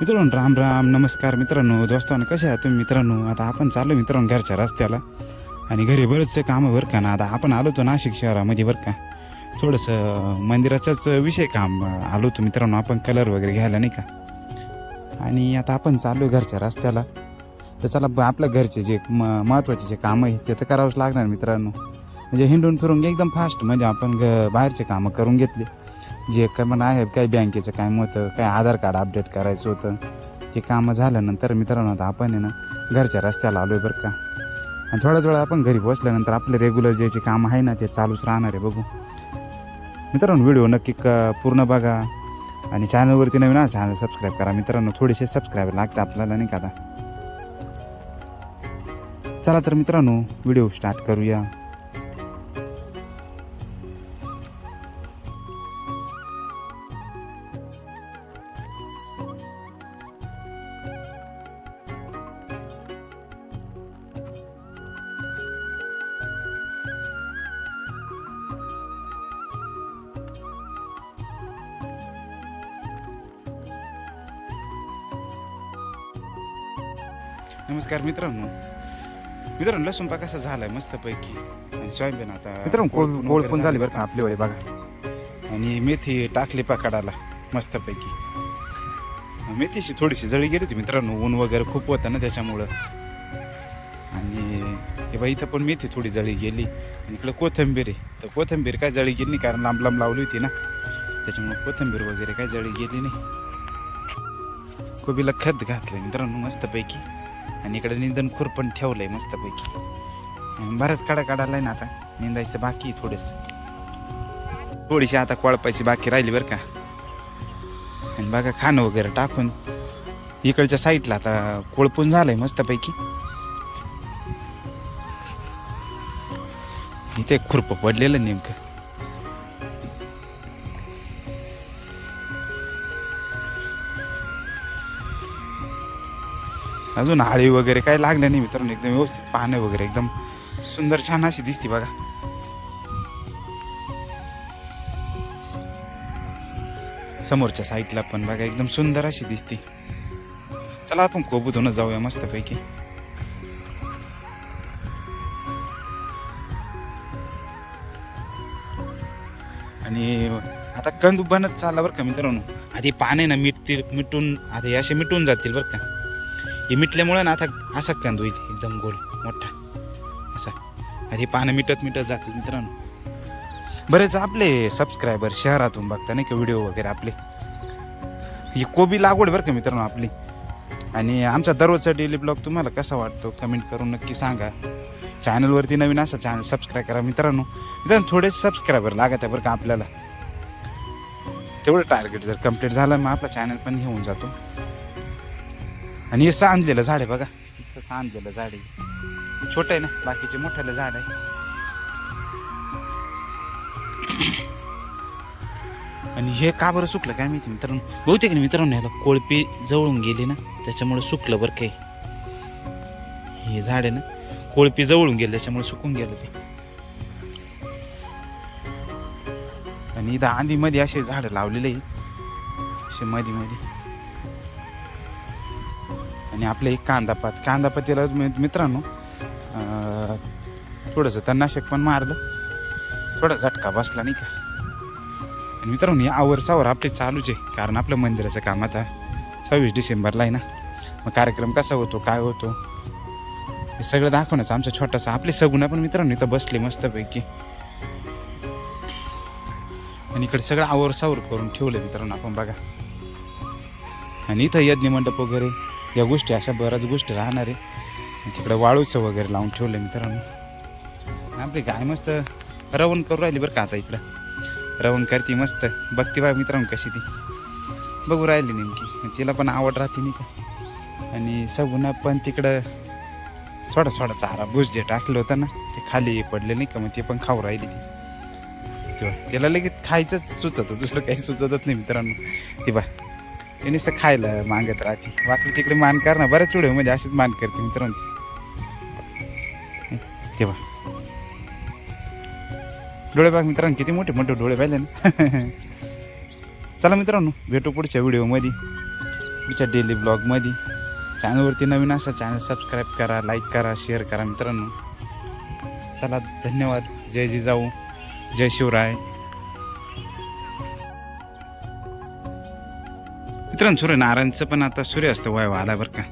मित्रांनो राम राम नमस्कार मित्रांनो दोस्तांनो कसे आहात तुम्ही मित्रांनो? आता आपण चाललो मित्रांनो घरच्या रस्त्याला. आणि घरी बरंचसं कामं बरं का ना? आता आपण आलो होतो नाशिक शहरामध्ये बरं का. थोडंसं मंदिराचाच विषय काम आलो होतो मित्रांनो आपण कलर वगैरे घ्यायला नाही का? आणि आता आपण चाललो घरच्या रस्त्याला. तर चला ब- आपल्या घरचे जे म महत्त्वाचे जे कामं आहेत ते तर करावंच लागणार मित्रांनो. म्हणजे हिंडून फिरून एकदम फास्ट म्हणजे आपण ग बाहेरचे कामं करून घेतले. जे काय म्हणा आहे काही बँकेचं काम होतं काय आधार कार्ड अपडेट करायचं होतं ते कामं झाल्यानंतर मित्रांनो आता आपण आहे ना घरच्या रस्त्याला आलो आहे बरं का. आणि थोड्याच वेळा आपण घरी पोचल्यानंतर आपले रेग्युलर जे जे कामं आहे ना ते चालूच राहणार आहे बघू. मित्रांनो व्हिडिओ नक्की क पूर्ण बघा. आणि चॅनलवरती नवीन आहे चॅनल सबस्क्राईब करा. मित्रांनो थोडेसे सबस्क्राईब लागतं आपल्याला नाही का आता? चला तर मित्रांनो व्हिडिओ स्टार्ट करूया. नमस्कार मित्रांनो. मित्रांनो लसूण पा कसा झालाय मस्तपैकी. आणि सोयाबीन आता मित्रांनो कोळ कोळपून वगैरे झाली बरं का आपली वय बघा. आणि मेथी टाकली पकाडाला मस्तपैकी. मेथीची थोडीशी जळी गेली होती मित्रांनो ऊन वगैरे खूप होतं ना त्याच्यामुळं. आणि हे बा इथं पण मेथी थोडी जळी गेली. आणि इकडं कोथंबीर आहे. तर कोथंबीर काय जळी गेली नाही कारण लांब लांब लावली होती ना. त्याच्यामुळे कोथंबीर वगैरे काय जळी गेली नाही. कोबीला खत घातलं मित्रांनो मस्तपैकी. आणि इकडे निंदन खुरपण आहे मस्तपैकी. बरंच बराच काढा काढायला आहे ना आता. निंदायचं बाकी थोडंसं. थोडीशी आता कोळपायची बाकी राहिली बरं का. आणि बघा खाणं वगैरे टाकून. इकडच्या साईडला आता कोळपून झालंय मस्तपैकी. इथे खुरपं पडलेलं नेमकं. अजून आळी वगैरे काय लागलं नाही मित्रांनो एकदम व्यवस्थित पाने वगैरे एकदम सुंदर छान अशी दिसते बघा. समोरच्या साईडला पण बघा एकदम सुंदर अशी दिसते. चला आपण कोबूतूनच जाऊया मस्तपैकी. आणि आता कंद बनत चालला बरं का मित्रांनो आधी पाने ना मिटतील मिटून आधी असे मिटून जातील बरं का. हे मिटल्यामुळे ना आता असा कंद होईल एकदम गोल मोठा. असा. हे पानं मिटत मिटत जातील मित्रांनो. बरेच आपले सबस्क्रायबर शहरातून बघता नाही का व्हिडिओ वगैरे आपले. ही कोबी लागवड बरं का मित्रांनो आपली. आणि आमचा दररोजचा डेली ब्लॉग तुम्हाला कसा वाटतो कमेंट करून नक्की सांगा. चॅनलवरती नवीन असं चॅनल सबस्क्राईब करा मित्रांनो. मित्रांनो थोडे सबस्क्रायबर लागत आहे बरं का आपल्याला. तेवढं टार्गेट जर कंप्लीट झालं मग आपला चॅनल पण हे होऊन जातो. आणि हे सांधलेलं झाड आहे बघा. इतकं सांधलेलं झाड आहे. छोटं आहे ना बाकीचे मोठ्याला झाड आहे. आणि हे का बरं सुकलं काय माहिती मित्रांनो? बहुतेक ना मित्रांनो ह्याला कोळपी जवळून गेली ना त्याच्यामुळे सुकलं बरं काही. हे झाड आहे ना कोळपी जवळून गेलं त्याच्यामुळे सुकून गेलं ते. आणि इथं आंधीमध्ये असे झाडं लावलेले असे मध्ये मध्ये आणि आपलं एक कांदापात कांदापातीला मित्रांनो थोडंसं तणनाशक पण मारलं. थोडा झटका बसला नाही का? आणि मित्रांनो या आवरसावर आपले चालूच आहे. कारण आपलं मंदिराचं काम आता सव्वीस डिसेंबरला आहे ना? मग कार्यक्रम कसा होतो? काय होतो? हे सगळं दाखवण्याचं आमचा छोटासा आपले सगुणा पण मित्रांनो इथं बसले मस्तपैकी. आणि इकडे सगळं आवरसावर करून ठेवलं मित्रांनो आपण बघा. आणि इथं यज्ञ मंडप वगैरे. या गोष्टी अशा बऱ्याच गोष्टी राहणार आहे. तिकडं वाळूचं वगैरे लावून ठेवलं मित्रांनो. आपली गाय मस्त रवण करू राहिली बरं का आता इकडं? रवण करते मस्त. बघते बा मित्रांनो कशी ती. बघू राहिली नेमकी. तिला पण आवड राहते नाही का? आणि सगुना पण तिकडं थोडा थोडा चारा भुस जे टाकलं होतं ना ते खाली पडले नाही का? मग ते पण खाऊ राहिली ती. तेव्हा त्याला लगेच खायचंच सुचतं दुसरं काही सुचतच नाही मित्रांनो. ती बा ते नुसतं खायला मागत राहते. वाटलं तिकडे मान कर ना बऱ्याच म्हणजे अशीच मान करते मित्रांनो ती. तेव्हा डोळे बघ मित्रांनो किती मोठे मोठे डोळे पाहिले ना. चला मित्रांनो भेटू पुढच्या व्हिडिओमध्ये पुढच्या डेली ब्लॉगमध्ये चॅनलवरती नवीन असा चॅनल सबस्क्राईब करा लाईक करा शेअर करा मित्रांनो. चला धन्यवाद. जय जिजाऊ जय शिवराय. मित्रांनो सूर्यनारायणचं पण आता सूर्यास्त वय आला बरं का.